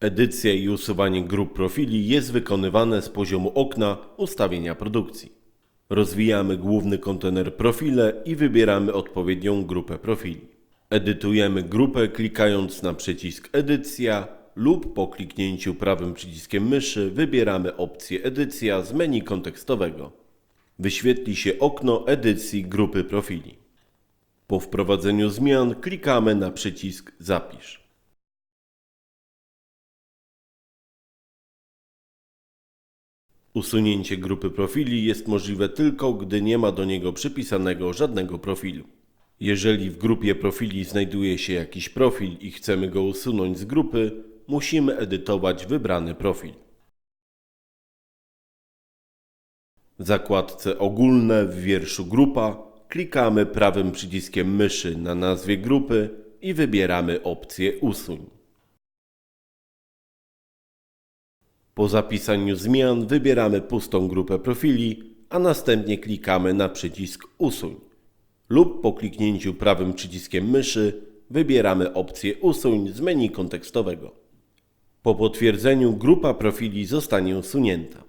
Edycja i usuwanie grup profili jest wykonywane z poziomu okna ustawienia produkcji. Rozwijamy główny kontener profile i wybieramy odpowiednią grupę profili. Edytujemy grupę klikając na przycisk Edycja lub po kliknięciu prawym przyciskiem myszy wybieramy opcję Edycja z menu kontekstowego. Wyświetli się okno edycji grupy profili. Po wprowadzeniu zmian klikamy na przycisk Zapisz. Usunięcie grupy profili jest możliwe tylko, gdy nie ma do niego przypisanego żadnego profilu. Jeżeli w grupie profili znajduje się jakiś profil i chcemy go usunąć z grupy, musimy edytować wybrany profil. W zakładce Ogólne w wierszu Grupa klikamy prawym przyciskiem myszy na nazwie grupy i wybieramy opcję Usuń. Po zapisaniu zmian wybieramy pustą grupę profili, a następnie klikamy na przycisk Usuń. Lub po kliknięciu prawym przyciskiem myszy wybieramy opcję Usuń z menu kontekstowego. Po potwierdzeniu grupa profili zostanie usunięta.